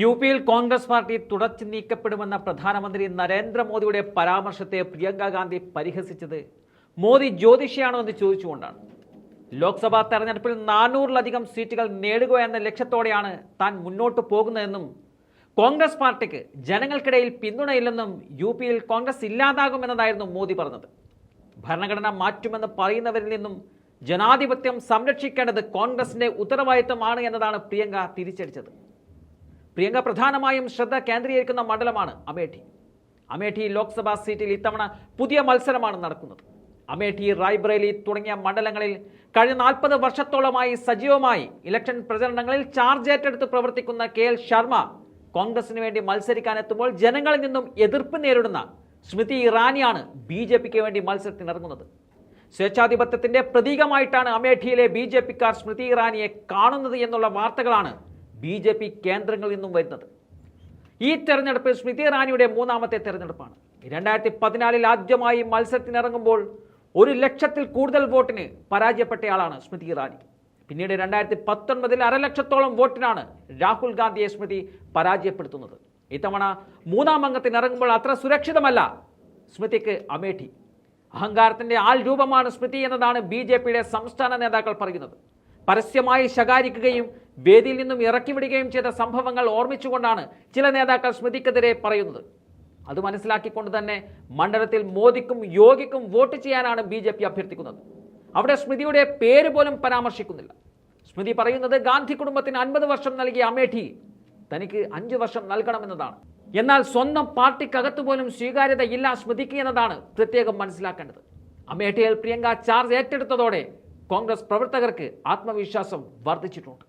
U പിയിൽ Congress party തുടച്ചു നീക്കപ്പെടുമെന്ന പ്രധാനമന്ത്രി നരേന്ദ്രമോദിയുടെ പരാമർശത്തെ പ്രിയങ്ക ഗാന്ധി പരിഹസിച്ചത് മോദി ജ്യോതിഷിയാണോ എന്ന് ചോദിച്ചുകൊണ്ടാണ്. ലോക്സഭാ തെരഞ്ഞെടുപ്പിൽ നാനൂറിലധികം സീറ്റുകൾ നേടുക എന്ന ലക്ഷ്യത്തോടെയാണ് താൻ മുന്നോട്ട് പോകുന്നതെന്നും കോൺഗ്രസ് പാർട്ടിക്ക് ജനങ്ങൾക്കിടയിൽ പിന്തുണയില്ലെന്നും യു പിയിൽ കോൺഗ്രസ് ഇല്ലാതാകുമെന്നതായിരുന്നു മോദി പറഞ്ഞത്. ഭരണഘടന മാറ്റുമെന്ന് പറയുന്നവരിൽ നിന്നും ജനാധിപത്യം സംരക്ഷിക്കേണ്ടത് കോൺഗ്രസിന്റെ ഉത്തരവാദിത്തമാണ് എന്നതാണ് പ്രിയങ്ക തിരിച്ചടിച്ചത്. പ്രിയങ്ക പ്രധാനമായും ശ്രദ്ധ കേന്ദ്രീകരിക്കുന്ന മണ്ഡലമാണ് അമേഠി. അമേഠി ലോക്സഭാ സീറ്റിൽ ഇത്തവണ പുതിയ മത്സരമാണ് നടക്കുന്നത്. അമേഠി റായ്ബ്രേലി തുടങ്ങിയ മണ്ഡലങ്ങളിൽ കഴിഞ്ഞ നാൽപ്പത് വർഷത്തോളമായി സജീവമായി ഇലക്ഷൻ പ്രചരണങ്ങളിൽ ചാർജ് ഏറ്റെടുത്ത് പ്രവർത്തിക്കുന്ന കെ എൽ ശർമ്മ കോൺഗ്രസിന് വേണ്ടി മത്സരിക്കാനെത്തുമ്പോൾ ജനങ്ങളിൽ നിന്നും എതിർപ്പ് നേരിടുന്ന സ്മൃതി ഇറാനിയാണ് ബി ജെ പിക്ക് വേണ്ടി മത്സരത്തിനിറങ്ങുന്നത്. സ്വേച്ഛാധിപത്യത്തിന്റെ പ്രതീകമായിട്ടാണ് അമേഠിയിലെ ബി ജെ പിക്കാർ സ്മൃതി ഇറാനിയെ കാണുന്നത് എന്നുള്ള വാർത്തകളാണ് ബി ജെ പി കേന്ദ്രങ്ങളിൽ നിന്നും വരുന്നത്. ഈ തെരഞ്ഞെടുപ്പ് സ്മൃതി ഇറാനിയുടെ മൂന്നാമത്തെ തെരഞ്ഞെടുപ്പാണ്. രണ്ടായിരത്തി പതിനാലിൽ ആദ്യമായി മത്സരത്തിനിറങ്ങുമ്പോൾ ഒരു ലക്ഷത്തിൽ കൂടുതൽ വോട്ടിന് പരാജയപ്പെട്ടയാളാണ് സ്മൃതി ഇറാനി. പിന്നീട് രണ്ടായിരത്തി പത്തൊൻപതിൽ അരലക്ഷത്തോളം വോട്ടിനാണ് രാഹുൽ ഗാന്ധിയെ സ്മൃതി പരാജയപ്പെടുത്തുന്നത്. ഇത്തവണ മൂന്നാം അംഗത്തിന് ഇറങ്ങുമ്പോൾ അത്ര സുരക്ഷിതമല്ല സ്മൃതിക്ക് അമേഠി. അഹങ്കാരത്തിന്റെ ആൾ രൂപമാണ് സ്മൃതി എന്നതാണ് ബി ജെ പിയുടെ സംസ്ഥാന നേതാക്കൾ പറയുന്നത്. പരസ്യമായി ശകാരിക്കുകയും വേദിയിൽ നിന്നും ഇറക്കി വിടുകയും ചെയ്ത സംഭവങ്ങൾ ഓർമ്മിച്ചുകൊണ്ടാണ് ചില നേതാക്കൾ സ്മൃതിക്കെതിരെ പറയുന്നത്. അത് മനസ്സിലാക്കിക്കൊണ്ട് തന്നെ മണ്ഡലത്തിൽ മോദിക്കും യോഗിക്കും വോട്ട് ചെയ്യാനാണ് ബി അഭ്യർത്ഥിക്കുന്നത്. അവിടെ സ്മൃതിയുടെ പേര് പോലും പരാമർശിക്കുന്നില്ല. സ്മൃതി പറയുന്നത് ഗാന്ധി കുടുംബത്തിന് അൻപത് വർഷം നൽകിയ അമേഠി തനിക്ക് അഞ്ചു വർഷം നൽകണമെന്നതാണ്. എന്നാൽ സ്വന്തം പാർട്ടിക്കകത്ത് പോലും സ്വീകാര്യത ഇല്ല സ്മൃതിക്ക് എന്നതാണ് പ്രത്യേകം മനസ്സിലാക്കേണ്ടത്. അമേഠിയിൽ പ്രിയങ്ക ചാർജ് ഏറ്റെടുത്തതോടെ കോൺഗ്രസ് പ്രവർത്തകർക്ക് ആത്മവിശ്വാസം വർദ്ധിച്ചിട്ടുണ്ട്.